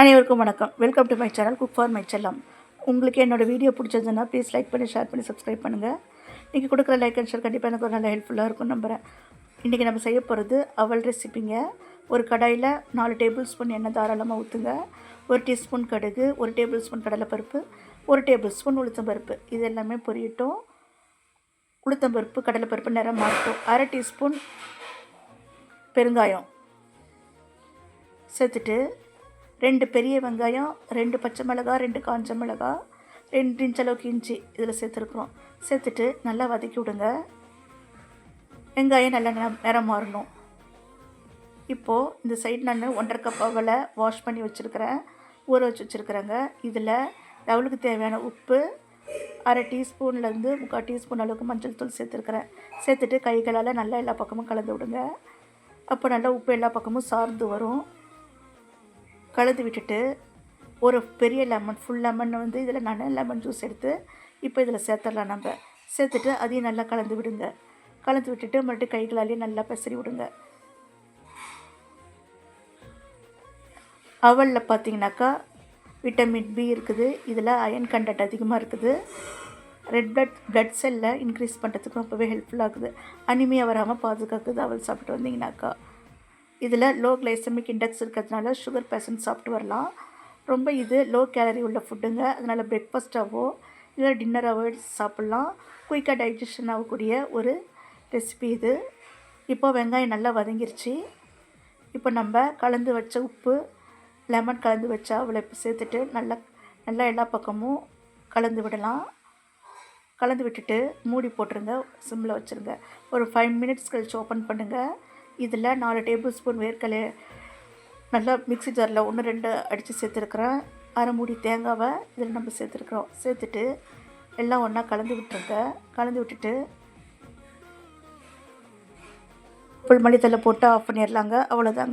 அனைவருக்கும் வணக்கம். Welcome to my channel cook for my செல்லம் உங்களுக்கு என்னோடய வீடியோ பிடிச்சதுன்னா ப்ளீஸ் லைக் பண்ணி ஷேர் பண்ணி சப்ஸ்கிரைப் பண்ணுங்கள் நீங்கள் கொடுக்குற லைக் அண்ட் ஷேர் கண்டிப்பாக எனக்கு ஒரு நல்ல ஹெல்ப்ஃபுல்லாக இருக்கும் நம்புகிறேன் இன்றைக்கி நம்ம செய்ய போகிறது அவல் ரெசிப்பிங்க ஒரு கடாயில் நாலு டேபிள் ஸ்பூன் எண்ணெய் தாராளமாக ஊற்றுங்க ஒரு டீஸ்பூன் கடுகு ஒரு டேபிள் ஸ்பூன் கடலைப்பருப்பு ஒரு டேபிள் ஸ்பூன் உளுத்தம்பருப்பு. இது எல்லாமே பொரியட்டும். உளுத்தம்பருப்பு கடலைப்பருப்பு நிறம் மாட்டும் அரை டீஸ்பூன் பெருங்காயம். சேர்த்துட்டு ரெண்டு பெரிய வெங்காயம் ரெண்டு பச்சை மிளகா ரெண்டு காஞ்ச மிளகா ரெண்டு இன்ச் அளவுக்கு இஞ்சி இதில் சேர்த்துருக்குறோம். சேர்த்துட்டு நல்லா வதக்கி விடுங்க. வெங்காயம் நல்லா நிறம் நிறம் மாறணும். இப்போது இந்த சைடு நான் ஒன்றரை கப் அவலை வாஷ் பண்ணி வச்சுருக்கிறேன். ஊற வச்சு வச்சுருக்குறேங்க. இதில் லெவலுக்கு தேவையான உப்பு அரை டீஸ்பூன்லேருந்து முக்கால் டீஸ்பூன் அளவுக்கு மஞ்சள் தூள் சேர்த்துருக்குறேன். சேர்த்துட்டு கைகளால் நல்லா எல்லா பக்கமும் கலந்து விடுங்க. அப்போ நல்லா உப்பு எல்லா பக்கமும் சார்ந்து வரும். கலந்து விட்டுட்டு ஒரு பெரிய லெமன் ஃபுல் லெமன் வந்து இதில் நல்ல லெமன் ஜூஸ் எடுத்து இப்போ இதில் சேர்த்துடலாம் நம்ம. சேர்த்துட்டு அதையும் நல்லா கலந்து விடுங்க. கலந்து விட்டுட்டு மறுபடியும் கைகளாலேயே நல்லா பெசரி விடுங்க. அவலில் பார்த்தீங்கன்னாக்கா விட்டமின் பி இருக்குது. இதில் அயன் கண்டென்ட் அதிகமாக இருக்குது. ரெட் பிளட் பிளட் செல்லை இன்க்ரீஸ் பண்ணுறதுக்கு ரொம்பவே ஹெல்ப்ஃபுல்லாகுது அனிமையாக வராமல் பாதுகாக்குது அவள் சாப்பிட்டு வந்தீங்கன்னாக்கா. இதில் லோ கிளைசமிக் இண்டெக்ஸ் இருக்கிறதுனால சுகர் பேஷண்ட் சாப்பிட்டு வரலாம். ரொம்ப இது லோ கேலரி உள்ள ஃபுட்டுங்க அதனால் பிரேக்ஃபாஸ்ட்டாகவோ இல்லை டின்னராகவோ சாப்பிட்லாம். குயிக்காக டைஜஷன் ஆகக்கூடிய ஒரு ரெசிபி இது. இப்போ வெங்காயம் நல்லா வதங்கிருச்சு. இப்போ நம்ம கலந்து வச்ச உப்பு லெமன் கலந்து வச்சா அவளை இப்போ சேர்த்துட்டு நல்லா நல்லா எல்லா பக்கமும் கலந்து விடலாம். கலந்து விட்டுட்டு மூடி போட்டுருங்க. சிம்மில் வச்சுருங்க. ஒரு ஃபைவ் மினிட்ஸ் கழிச்சு ஓப்பன் பண்ணுங்கள் இதில் நாலு டேபிள் ஸ்பூன் வேர்க்கலை நல்லா மிக்ஸி ஜாரில் ஒன்று ரெண்டு அடித்து சேர்த்துருக்குறேன். அரை மூடி தேங்காவை இதில் நம்ம சேர்த்துருக்குறோம். சேர்த்துட்டு எல்லாம் ஒன்றா கலந்து விட்டுருங்க. கலந்து விட்டுட்டு புல் மல்லித்தலை போட்டு ஆஃப் பண்ணிடலாங்க. அவ்வளோதாங்க.